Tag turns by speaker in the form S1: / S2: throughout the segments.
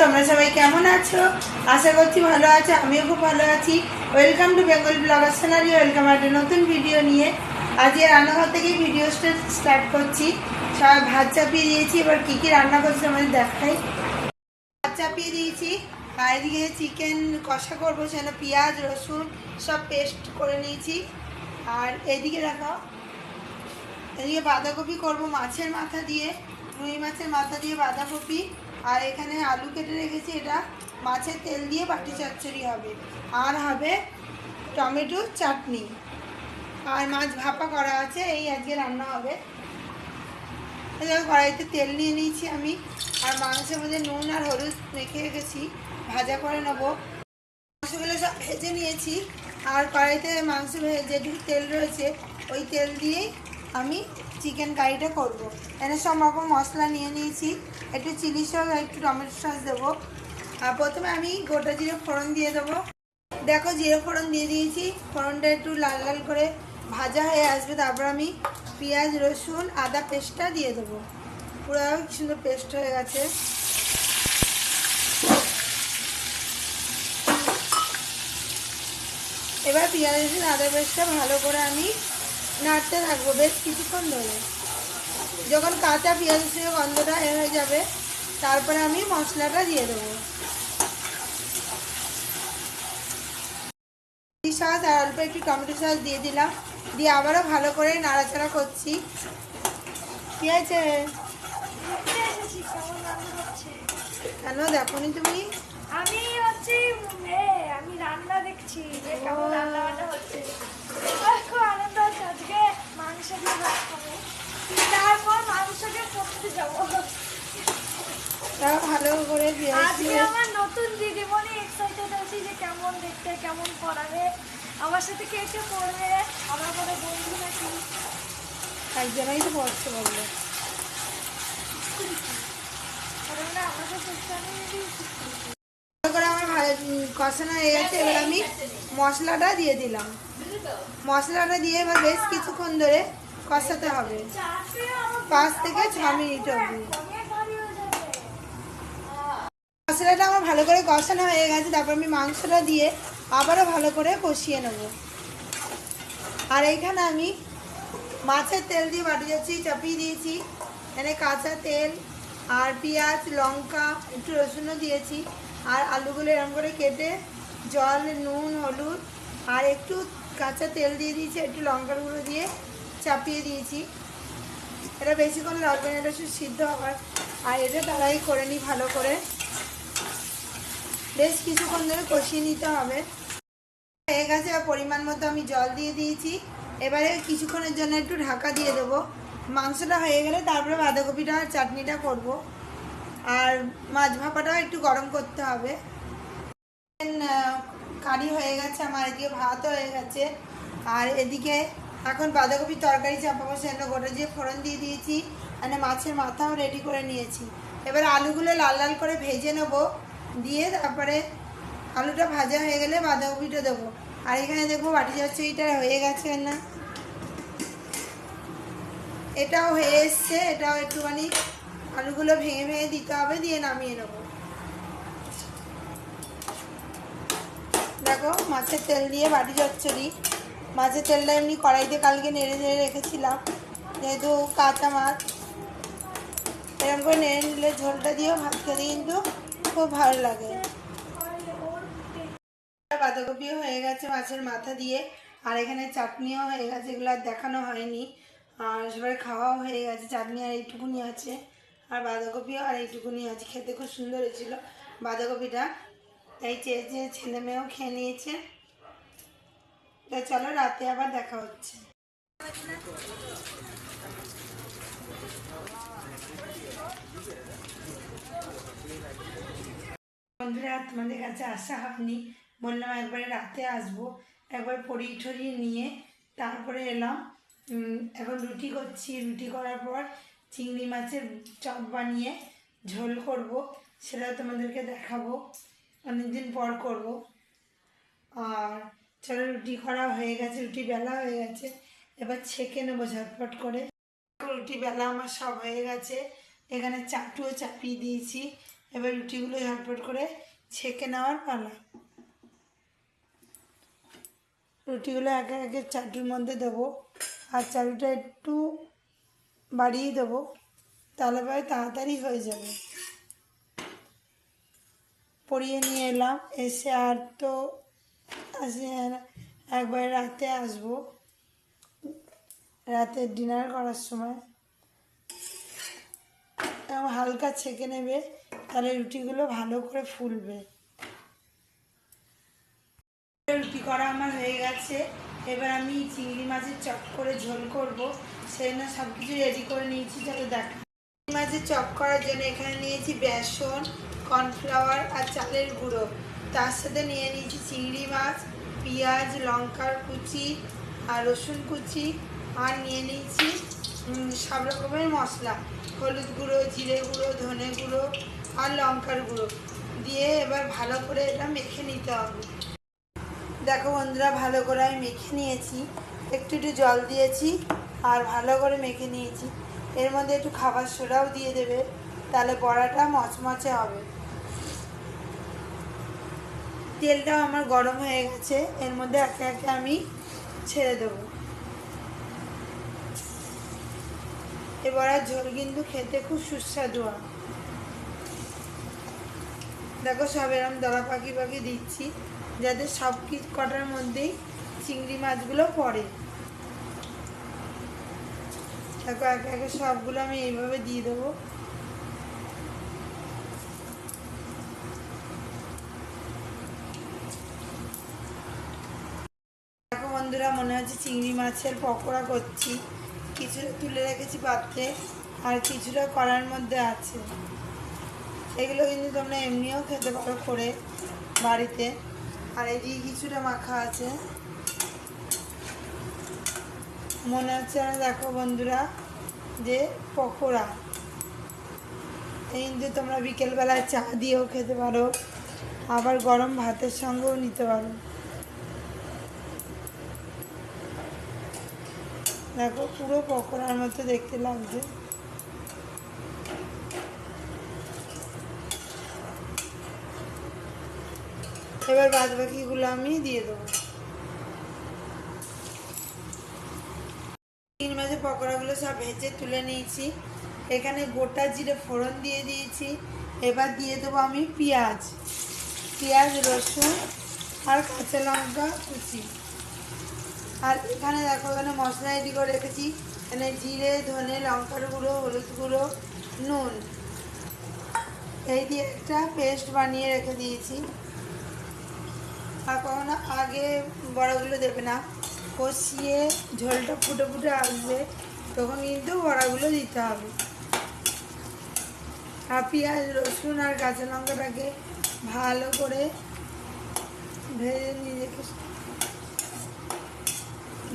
S1: তোমরা সবাই কেমন আছো? আশা করছি ভালো আছো, আমিও খুব ভালো আছি। Welcome to Bengal blogger channel welcome একটা নতুন ভিডিও নিয়ে। আজকে রান্নাঘর থেকে ভিডিও স্টার্ট করছি। সবাই ভাত চাপিয়ে দিয়েছি, এবার কী কী রান্না করছি আমাদের দেখাই। ভাত চাপিয়ে দিয়েছি, আর এদিকে চিকেন কষা করব সেখানে পেঁয়াজ, রসুন সব পেস্ট করে নিয়েছি। আর এদিকে দেখাও এদিকে বাঁধাকপি করব মাছের মাথা দিয়ে, রুই মাছের মাথা দিয়ে বাঁধাকপি। আর এখানে আলু কেটে রেখেছি, এটা মাছের তেল দিয়ে বাটি চচ্চড়ি হবে। আর হবে টমেটো চাটনি। আর মাছ ভাপা করা আছে, এই আজকে রান্না হবে। কড়াইতে তেল নিয়ে নিয়েছি আমি। আর মাংসের মধ্যে নুন আর হলুদ মেখে রেখেছি, ভাজা করে নেব। মাংসগুলো সব ভেজে নিয়েছি। আর কড়াইতে মাংস ভে- যেটুকু তেল রয়েছে, ওই তেল দিয়েই আমি চিকেন কারিটা করব। এখানে সব রকম মশলা নিয়ে নিয়েছি। একটু চিলি সস আর একটু টমেটো সস দেবো। আর প্রথমে আমি গোটা জিরে ফোড়ন দিয়ে দেবো। দেখো জিরে ফোড়ন দিয়ে দিয়েছি। ফোড়নটা একটু লাল লাল করে ভাজা হয়ে আসবে। তারপর আমি পেঁয়াজ, রসুন, আদা পেস্টটা দিয়ে দেবো। পুরো সুন্দর পেস্ট হয়ে গেছে। এবার পেঁয়াজ, রসুন, আদা পেস্টটা ভালো করে আমি নাড়তে থাকব বেশ কিছুক্ষণ ধরে। যখন কাঁচা পেঁয়াজ রসুনের গন্ধটা এ হয়ে যাবে তারপরে আমি মশলাটা দিয়ে দেবো। সস আর অল্প একটু টমেটো সস দিয়ে দিলাম। দিয়ে আবারও ভালো করে নাড়াচাড়া করছি। কি আছে কেন দেখো নি তুমি?
S2: আমি হচ্ছে আমি রান্না দেখছি। যে কেমন রান্না বান্না হচ্ছে। খুব আনন্দ মাংস দিয়ে ভাত খাব তারপর মাংস দিয়ে পড়তে যাব
S1: তাও ভালো করে
S2: আজকে আমার নতুন দিদিমণি এক্সাইটেড আছি যে কেমন দেখতে কেমন পড়াবে। আমার সাথে কে কে পড়বে? আমার কোনো বন্ধু নাকি?
S1: একজনই তো পড়তে বলল। কষানো হয়ে গেছে এবার আমি মশলাটা দিয়ে দিলাম। মশলাটা দিয়ে এবার বেশ কিছুক্ষণ ধরে কষাতে হবে। পাঁচ থেকে ছ মিনিট অবধি। মশলাটা আমার ভালো করে কষানো হয়ে গেছে, তারপর আমি মাংসটা দিয়ে আবারও ভালো করে কষিয়ে নেব। আর এইখানে আমি মাছের তেল দিয়ে বাটি যাচ্ছি চাপিয়ে দিয়েছি। এখানে কাঁচা তেল আর পেঁয়াজ, লঙ্কা, একটু রসুনও দিয়েছি। আর আলুগুলো এরকম করে কেটে জল, নুন, হলুদ আর একটু কাঁচা তেল দিয়ে দিয়েছি, একটু লঙ্কার গুঁড়ো দিয়ে চাপিয়ে দিয়েছি। এটা বেশিক্ষণ লাগবে না, এটা সিদ্ধ হওয়ার। আর এটা তারাই করে নিই ভালো করে। বেশ কিছুক্ষণ ধরে কষিয়ে নিতে হবে। হয়ে গেছে পরিমাণ মতো আমি জল দিয়ে দিয়েছি। এবারে কিছুক্ষণের জন্য একটু ঢাকা দিয়ে দেবো। মাংসটা হয়ে গেলে তারপরে বাঁধাকপিটা আর চাটনিটা করব। আর মাছ ভাপাটাও একটু গরম করতে হবে। কারি হয়ে গেছে, আমার এদিকে ভাতও হয়ে গেছে। আর এদিকে এখন বাঁধাকপির তরকারি চাপা চাপাবো, সেজন্য গোটা দিয়ে ফোড়ন দিয়ে দিয়েছি মানে মাছের মাথাও রেডি করে নিয়েছি। এবার আলুগুলো লাল লাল করে ভেজে নেব, দিয়ে তারপরে আলুটা ভাজা হয়ে গেলে বাঁধাকপিটা দেবো। আর এখানে দেখব বাটি এটা হয়ে গেছে না। এটাও হয়ে এসছে, এটাও একটুখানি আলুগুলো ভেঙে ভেঙে দিতে হবে, দিয়ে নামিয়ে নেব। দেখো, মাছের তেল দিয়ে বাটি চচ্চড়ি। মাছের তেলটা এমনি কড়াইতে কালকে নেড়ে নেড়ে রেখেছিলাম, যেহেতু কাঁচা মাছ। এরকম করে নেড়ে নিলে ঝোলটা দিয়েও ভাত খেতে কিন্তু খুব ভালো লাগে। বাঁধাকপিও হয়ে গেছে মাছের মাথা দিয়ে, আর এখানে চাটনিও হয়ে গেছে, এগুলো আর দেখানো হয়নি। আর সবাই খাওয়াও হয়ে গেছে, চাটনি আর এইটুকুনি আছে। আর বাঁধাকপিও আর এইটুকুনি আছে, খেতে খুব সুন্দর হয়েছিল। বাঁধাকপিটা তাই চেয়ে চেয়ে ছেলে মেয়েও খেয়ে নিয়েছে। তো চলো রাতে আবার দেখা হচ্ছে। বন্ধুরা, তোমাদের কাছে আসা হয়নি। বললাম একবারে রাতে আসব। একবার পড়িয়ে ঠরিয়ে নিয়ে তারপরে এলাম। এখন রুটি করছি। রুটি করার পর চিংড়ি মাছের চপ বানিয়ে ঝোল করব। সেটা তোমাদেরকে দেখাবো। অনেকদিন পর করব। আর চলো, রুটি করা হয়ে গেছে, রুটি বেলা হয়ে গেছে। এবার ছেঁকে নেব ঝটপট করে। রুটি বেলা আমার সব হয়ে গেছে। এখানে চাটুও চাপিয়ে দিয়েছি। এবার রুটিগুলো ঝটপট করে ছেঁকে নেওয়ার পালা। রুটিগুলো একে একে চাটুর মধ্যে দেবো। আর চাটুটা একটু বাড়িয়ে দেবো। তাহলে পরে তাড়াতাড়ি হয়ে যাবে। পরিয়ে নিয়ে এলাম। এসে আর তো একবার রাতে আসব। রাতে ডিনার করার সময়। হালকা ছেঁকে নেবে, তাহলে রুটিগুলো ভালো করে ফুলবে। রুটি করা আমার হয়ে গেছে। এবার আমি চিংড়ি মাছের চপ করে ঝোল করব। সেই জন্য সব কিছু রেডি করে নিয়েছি, যাতে দেখা মাছের চপ করার জন্য এখানে নিয়েছি বেসন, কর্নফ্লাওয়ার আর চালের গুঁড়ো। তার সাথে নিয়ে নিয়েছি চিংড়ি মাছ, পেঁয়াজ, লঙ্কার কুচি আর রসুন কুচি আর নিয়ে নিয়েছি সব রকমের মশলা। হলুদ গুঁড়ো, জিরে গুঁড়ো, ধনে গুঁড়ো আর লঙ্কার গুঁড়ো। দিয়ে এবার ভালো করে এটা মেখে নিতে হবে। দেখো বন্ধুরা, ভালো করে আমি মেখে নিয়েছি। একটু একটু জল দিয়েছি আর ভালো করে মেখে নিয়েছি। এর মধ্যে একটু খাবার সোডাও দিয়ে দেবে, তাহলে বড়াটা মচমচে হবে। তেলটাও আমার গরম হয়ে গেছে, এর মধ্যে একে একে আমি ছেড়ে দেবো। এবার আর ঝোল কিন্তু খেতে খুব সুস্বাদু হয়। দেখো সব এরকম দলা পাখি পাখি দিচ্ছি, যাতে সব কটার মধ্যেই চিংড়ি মাছগুলো পড়ে। দেখো একে একে সবগুলো আমি এইভাবে দিয়ে দেবো। দেখো বন্ধুরা, মনে হচ্ছে চিংড়ি মাছের পকোড়া করছি। কিছুটা তুলে রেখেছি পাত্রে, আর কিছুটা কড়ার মধ্যে আছে। এগুলো কিন্তু তোমরা এমনিও খেতে পারো করে বাড়িতে। আর এদিকে কিছুটা মাখা আছে। মনে হচ্ছে না, দেখো বন্ধুরা, যে পকোড়া। এই কিন্তু তোমরা বিকেলবেলায় চা দিয়েও খেতে পারো, আবার গরম ভাতের সঙ্গেও নিতে পারো। দেখো, পুরো পকোড়ার মতো দেখতে লাগছে। এবার বাদ বাকিগুলো আমি দিয়ে দেবো তিন মাঝে পকোড়াগুলো ভেজে তুলে নিয়েছি। এখানে গোটা জিরে ফোড়ন দিয়ে দিয়েছি। এবার দিয়ে দেবো আমি পেঁয়াজ। পেঁয়াজ, রসুন আর কাঁচা লঙ্কা কুচি। আর এখানে দেখো, এখানে মশলা রেডি করে রেখেছি। এখানে জিরে, ধনে লঙ্কার গুঁড়ো, হলুদ গুঁড়ো, নুন। এই দিয়ে একটা পেস্ট বানিয়ে রেখে দিয়েছি। আর কখনো আগে বড়াগুলো দেবে না। কষিয়ে ঝোলটা ফুটে ফুটে আসবে। তখন কিন্তু বড়াগুলো দিতে হবে। আর পেঁয়াজ, রসুন আর কাঁচা লঙ্কাটাকে ভালো করে ভেজে নিয়ে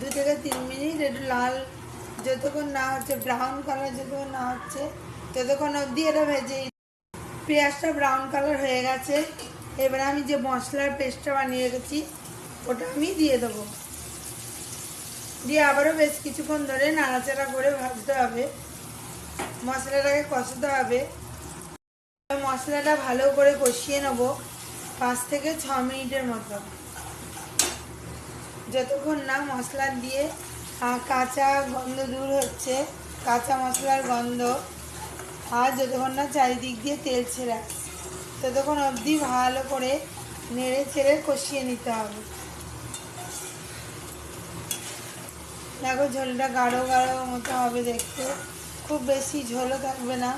S1: দু থেকে তিন মিনিট একটু লাল যতক্ষণ না হচ্ছে ব্রাউন কালার যতক্ষণ না হচ্ছে, ততক্ষণ অবধি এটা ভেজে পেঁয়াজটা ব্রাউন কালার হয়ে গেছে। এবার আমি যে মশলার পেস্টটা বানিয়ে রেখেছি, ওটা আমি দিয়ে দেবো। দিয়ে আবারও বেশ কিছুক্ষণ ধরে নাড়াচাড়া করে ভাজতে হবে। মশলাটাকে কষাতে হবে। মশলাটা ভালো করে কষিয়ে নেব পাঁচ থেকে ছ মিনিটের মতো। যতক্ষণ না মশলা দিয়ে কাঁচা গন্ধ দূর হচ্ছে, কাঁচা মশলার গন্ধ, আর যতক্ষণ না চারিদিক দিয়ে তেল ছেড়ে, ততক্ষণ অবধি ভালো করে নেড়ে ছেড়ে কষিয়ে নিতে হবে। দেখো ঝোলটা গাঢ় গাঢ় মতো হবে দেখতে। খুব বেশি ঝোলও থাকবে না।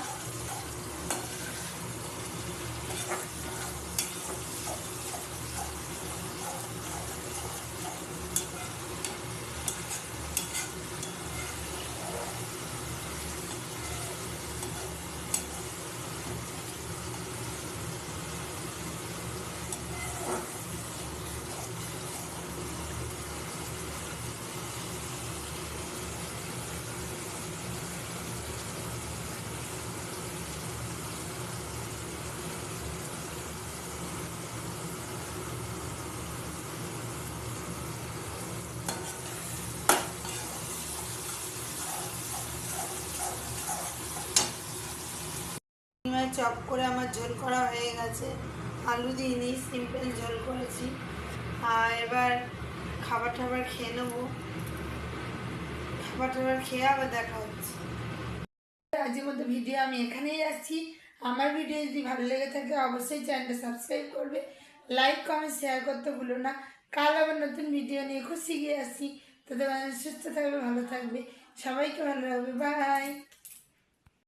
S1: চপ করে আমার ঝোল করা হয়ে গেছে। আলু দিইনি সিম্পল ঝোল করেছি। আর এবার খাবার টাবার খেয়ে নেব। খাবার টাবার খেয়ে আবার দেখা হচ্ছে। আজকের মতো ভিডিও আমি এখানেই রাখছি। আমার ভিডিও যদি ভালো লেগে থাকে, অবশ্যই চ্যানেলটা সাবস্ক্রাইব করবে। লাইক কমেন্ট শেয়ার করতে ভুলো না। কাল আবার নতুন ভিডিও নিয়ে খুশি গিয়ে আসছি। তোদের সুস্থ থাকবে, ভালো থাকবে। সবাইকে ভালো রাখবে। বাই